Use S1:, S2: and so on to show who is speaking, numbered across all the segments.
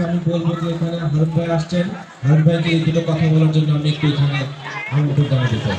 S1: আমি বলব যে এখানে হারুন ভাই আসছেন। হারুন ভাইকে এই দুটো কথা বলার জন্য আমি একটু এখানে আমন্ত্রণ জানাতে চাই।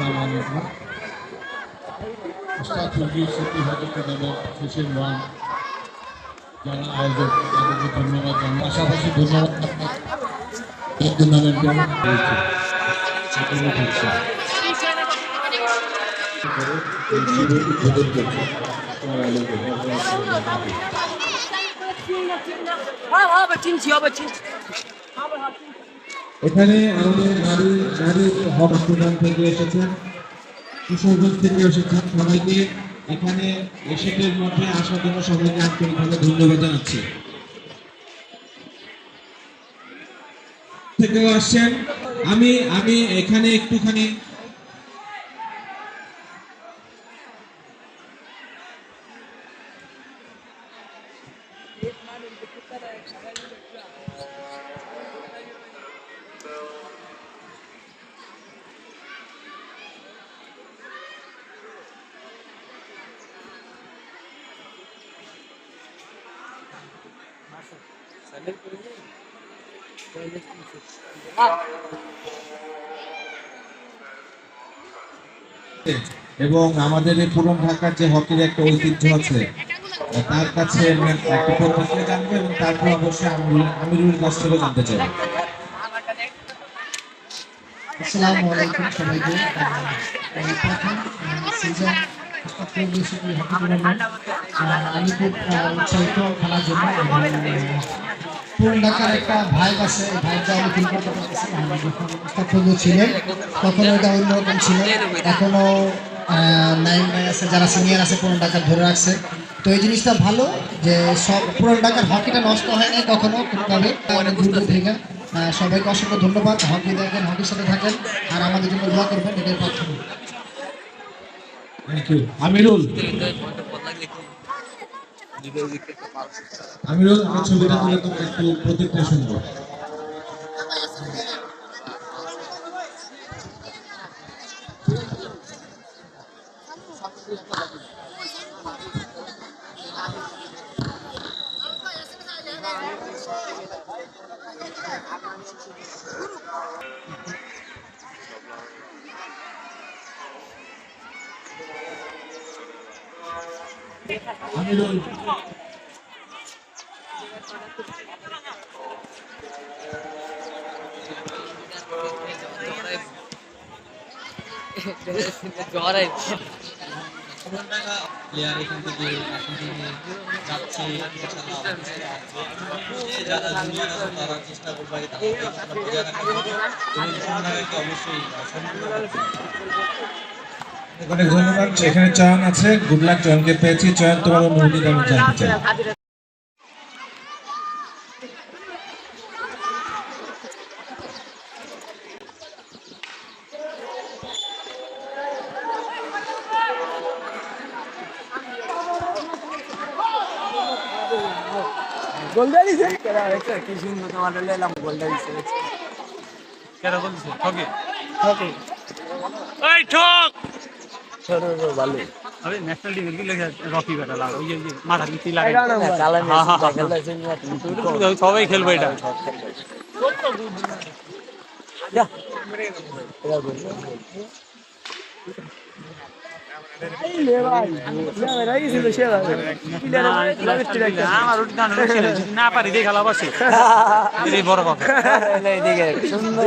S2: আসসালামু আলাইকুম। উস্তাদ ফজলুল সিদ্দিক হাজার টুর্নামেন্ট সেশন ওয়ান যারা আয়োজক, তাদেরকে ধন্যবাদ জানাই। পাশাপাশি ধন্যবাদ এই টুর্নামেন্টে রয়েছে সেখানে ঢুকছে এই শিবির উদ্বোধন করছে আসসালামু আলাইকুম।
S3: হ্যাঁ হ্যাঁ চিনছি, হবে, চিনছি।
S1: এখানে আমাদের নারী নারী হক প্রদান থেকে এসেছেন কিশোরগঞ্জ থেকে এসেছেন সবাইকে। এখানে এসেটের মধ্যে আসার জন্য সবাইকে আন্তরিকভাবে ধন্যবাদ জানাচ্ছি। থেকেও আসছেন। আমি আমি এখানে একটুখানি এবং আমাদের এই পুরন ঢাকার যে হকির একটা ঐতিহ্য আছে, তার কাছে জানব এবং তারপর অবশ্যই আমিরুল কাছ থেকে জানতে চাই
S4: আমি খুব উৎসাহিত খেলার জন্য আহ, ঢাকার একটা ভাইব আছে এই ভাইবটা ফিল মুস্তাফুজু ছিলেন তখন ওটা অন্যরকম ছিল। এখনও নাইন আছে যারা সিনিয়র আছে পুরন ঢাকার ধরে রাখছে। তো এই জিনিসটা ভালো যে সব পুরন ঢাকার হকিটা নষ্ট হয় নাই কখনো কোনোভাবে। অনেক দূর থেকে সবাইকে অসংখ্য ধন্যবাদ। হকি দেখেন হকির সাথে থাকেন আর আমাদের জন্য দোয়া করবেন এটাই প্রার্থনা।
S1: Thank you Amirul. আমার ছবিটা তোমার একটু প্রতিক্রিয়া শুনব। আমিরুল
S5: প্লেয়ার এখান থেকে এখন থেকে যাচ্ছে যারা জুনিয়র আছে তারা চেষ্টা করবে টুর্নামেন্টকে অবশ্যই
S1: অনেক ধন্যবাদ। এখানে চয়ন আছে। গুড লাক চয়নকে পেয়েছি। চয়ন তোমার অনুভূতি আমি জানতে চাই।
S3: গোল দিয়ে দিছে কি সুন্দর তোমার লেলাম গোল দিছে
S5: এই, ঠক।
S3: ছোট ভালো।
S5: আরে ন্যাশনাল টিমের কি লেখা রকি বেটা লাল ওই যে যে মাথার লাগে।
S3: খেলাইছে না তুমি
S5: সবাই খেলবে এটা।
S3: যা।
S6: না পারি দিয়ে খেলা বসে বড় কথা
S3: সুন্দর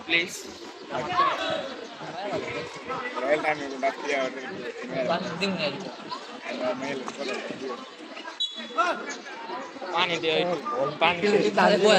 S7: প্লিজ পানি দিয়ে পানি বয়া